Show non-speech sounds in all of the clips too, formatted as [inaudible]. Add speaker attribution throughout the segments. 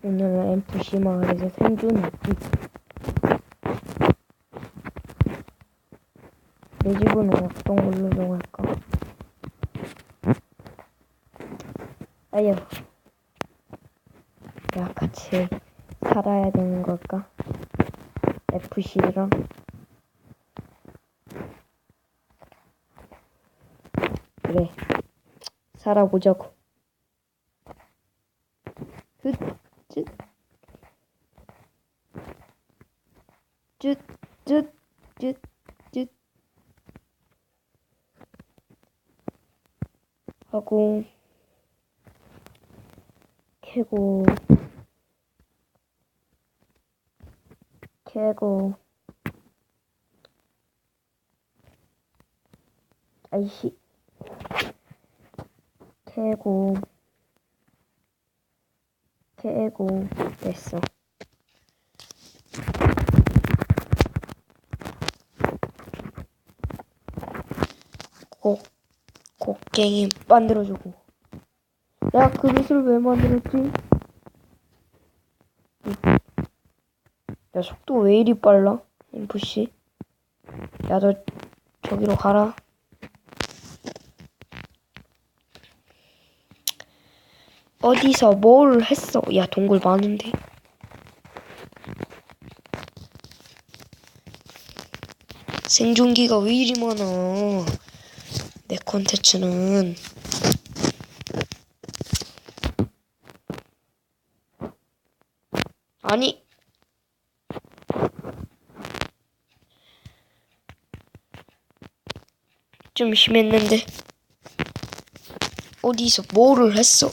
Speaker 1: 오늘은 NPC 마을에서 생존했지. 내 집은 어떤 걸로 정할까? 아유. 야, 같이 살아야 되는 걸까? FC랑. 그래. 살아보자고. 캐고, 캐고, 아이씨, 캐고, 캐고, 됐어. 곡, 곡괭이 만들어주고. 야, 그릇을 왜 만들었지? 야, 속도 왜 이리 빨라? 인프씨. 야, 너 저기로 가라. 어디서 뭘 했어? 야, 동굴 많은데. 생존기가 왜 이리 많아? 내 콘텐츠는. 아니. 좀 심했는데. 어디서 뭐를 했어?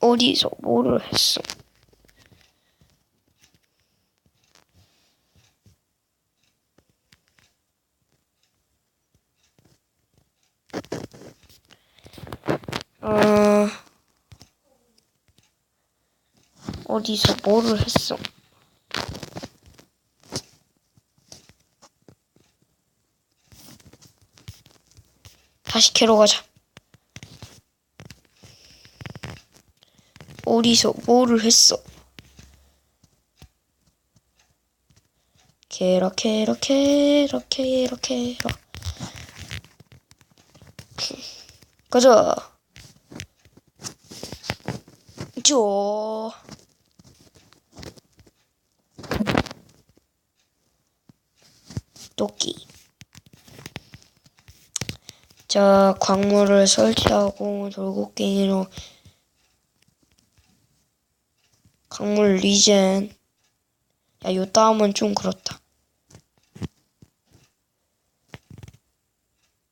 Speaker 1: 어디서 뭐를 했어? 아, 어디서 뭐를 했어? 다시 캐러 가자. 어디서 뭐를 했어? 캐러 캐러 캐러 캐러 캐러 가자. 저 토끼. 자, 광물을 설치하고 돌고갱이로 광물 리젠. 야, 요 다음은 좀 그렇다.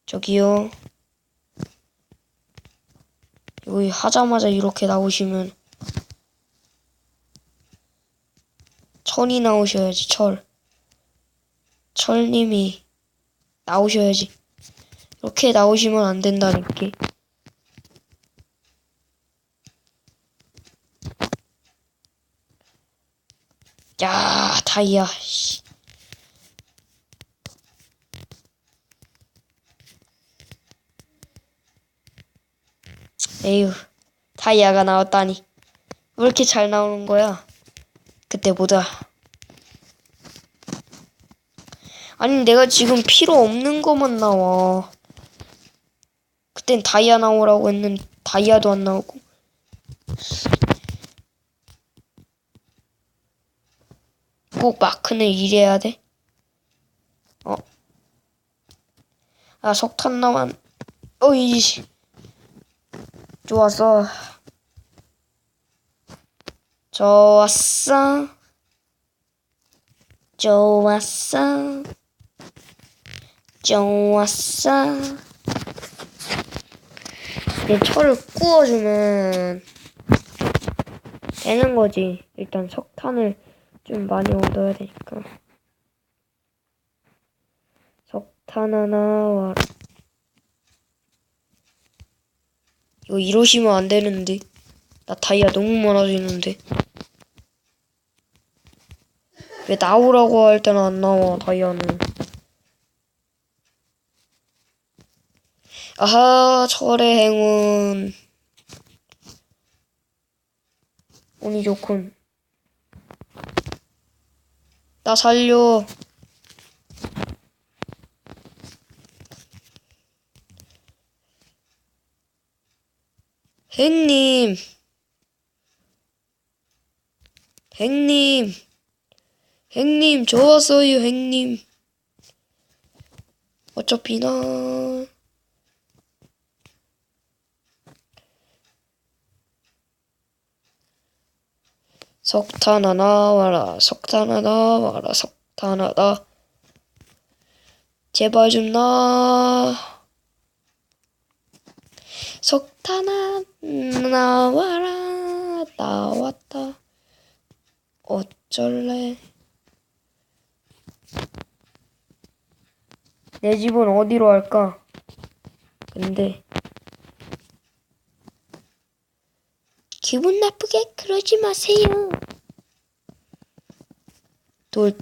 Speaker 1: 저기요. 여기 하자마자 이렇게 나오시면 철이 나오셔야지, 철. 철님이 나오셔야지. 이렇게 나오시면 안 된다니까. 야, 다이아. 씨. 에휴, 다이아가 나왔다니. 왜 이렇게 잘 나오는 거야? 그때보다. 아니, 내가 지금 필요 없는 것만 나와. 그땐 다이아 나오라고 했는데, 다이아도 안 나오고. 꼭 마크는 이래야 돼? 어. 아, 석탄 나만. 어이. 좋았어. 좋았어. 좋았어. 좋았어. 이제 철을 구워주면 되는 거지. 일단 석탄을 좀 많이 얻어야 되니까. 석탄 하나 와. 이거 이러시면 안 되는데. 나 다이아 너무 많아지는데. 왜 나오라고 할 때는 안 나와, 다이아는. 아하, 철의 행운. 운이 좋군. 나 살려. 행님. 행님. 행님, 저 왔어요, 행님. 어차피 나. 석탄아 나와라, 석탄아 나와라, 석탄아 나. 제발 좀 나. 석탄아 나와라, 나왔다. 어쩔래? 내 집은 어디로 할까? 근데 기분 나쁘게 그러지 마세요. 돌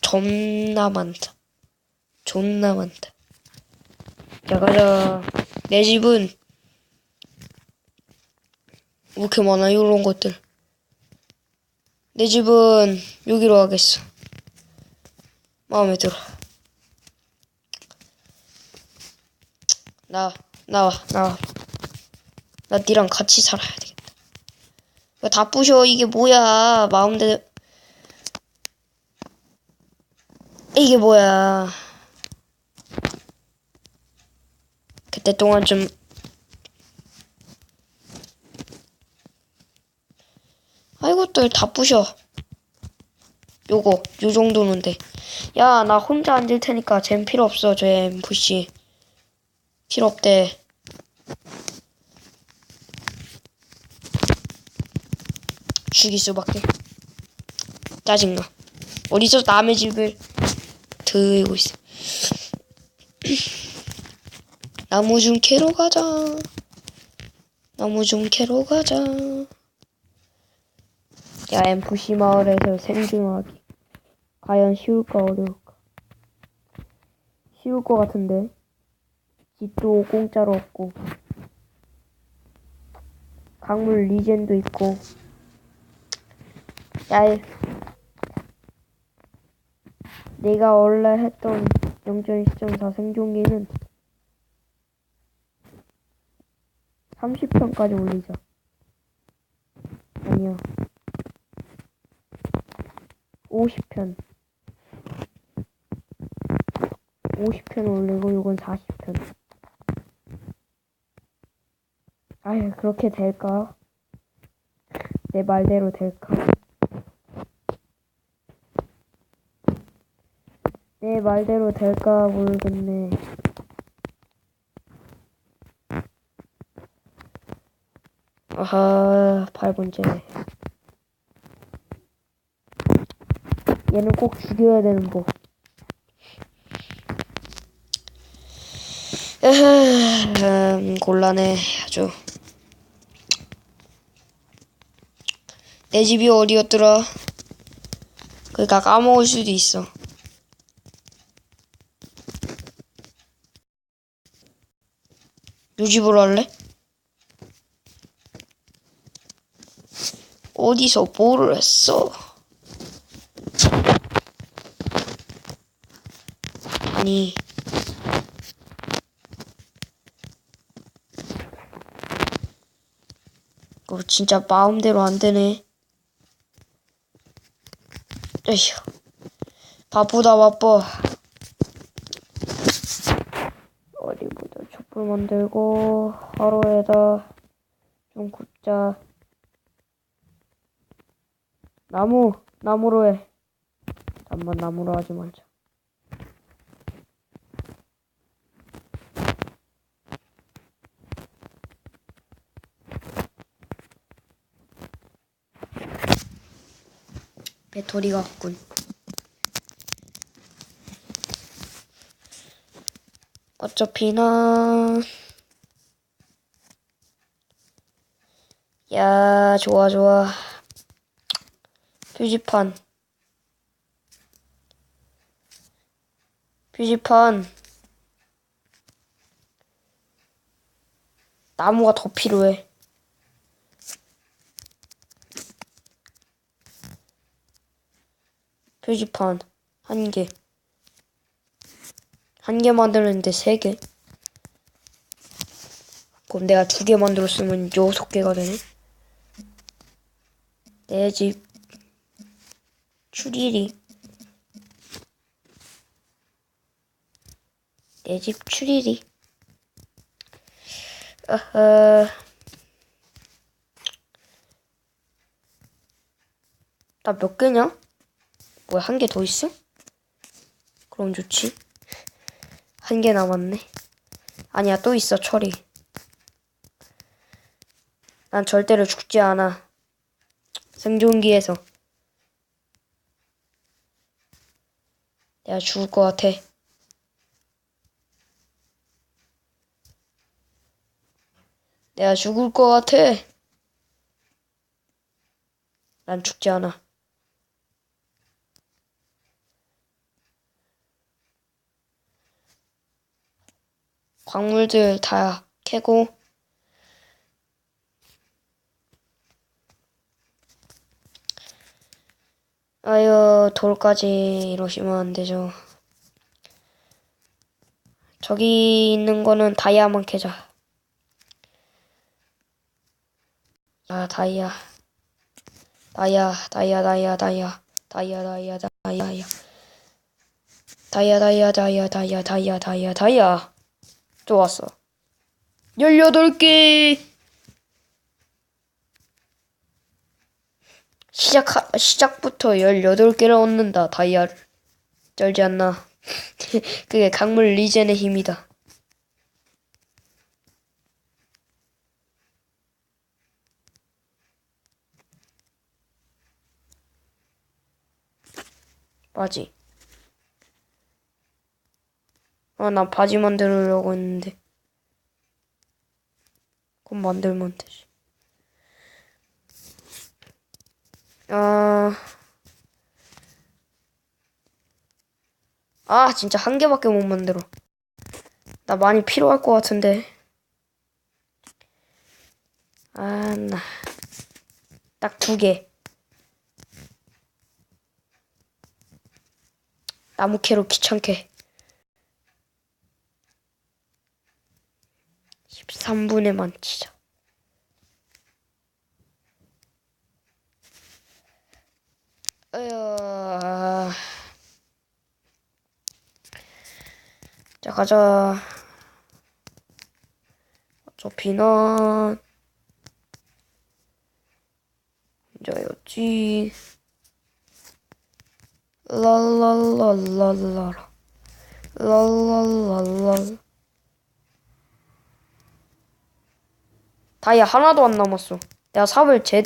Speaker 1: 존나 많다. 존나 많다. 자 가자. 내 집은 왜 이렇게 많아 이런 것들. 내 집은 여기로 하겠어. 마음에 들어. 나 나와 나와. 나 니랑 같이 살아야 되겠 다. 부셔 이게 뭐야 마음대로. 이게 뭐야. 그때 동안 좀 아이고 또 다 부셔. 요거 요 정도는 돼. 야 나 혼자 앉을 테니까 쟨 필요 없어 쟤 MC. 필요 없대. 죽일 수밖에. 짜증나. 어디서 남의 집을 들고 있어. [clears throat] 나무 좀 캐러 가자. 나무 좀 캐러 가자. 야, NPC 마을에서 생존하기. 과연 쉬울까, 어려울까? 쉬울 것 같은데. 집도 공짜로 없고. 강물 리젠도 있고. 야, 이- 내가 원래 했던 0.1.4 생존기는 30편까지 올리자. 아니야. 50편. 50편 올리고 이건 40편. 아유, 그렇게 될까? 내 말대로 될까? 내 말대로 될까 모르겠네. 아하, 8번째. 얘는 꼭 죽여야 되는 법. 에헤, 음, 곤란해, 아주. 내 집이 어디였더라? 그니까 까먹을 수도 있어. 요 집으로 할래? 어디서 뭐를 했어? 아니 이거 진짜 마음대로 안 되네 에휴 바쁘다 바빠 어디 보자 촛불 만들고 하루에다 좀 굽자. 나무 나무로 해. 잠만 나무로 하지 말자. 배터리가 없군. 어차피 나. 야, 좋아, 좋아. 표지판. 표지판. 나무가 더 필요해. 표지판 한 개. 한 개 만드는데 세 개. 그럼 내가 두 개 만들었으면 여섯 개가 되네. 내 집 추리리. 내 집 추리리. 어허. 나 몇 개냐? 뭐야, 한 개 더 있어? 그럼 좋지. 한 개 남았네. 아니야, 또 있어, 철이. 난 절대로 죽지 않아. 생존기에서. 내가 죽을 것 같아. 내가 죽을 것 같아. 난 죽지 않아. 광물들 다 캐고. 아유 돌까지 이러시면 안 되죠. 저기 있는 거는 다이아만 캐자. 아. 다이아 다이아 다이아 다이아. 다이아 다이아 다이아 다이아. 다이아 다이아 다이아 다이아 다이아 다이아 다이아 좋았어. 18개. 시작 시작부터 18개를 얻는다 다이아를. 쩔지 않나. [laughs] 그게 강물 리젠의 힘이다. 바지 아, 나 바지 만들려고 했는데. 그럼 만들면 되지. 아. 아, 진짜 한 개밖에 못 만들어. 나 많이 필요할 것 같은데. 아, 나. 딱 두 개. 나무 캐로 귀찮게. 13분에만 치자. 어휴. 자, 가자. 어차피는 혼자였지. 랄랄랄랄라. 랄랄랄랄. 다이아 하나도 안 남았어. 내가 삽을 제,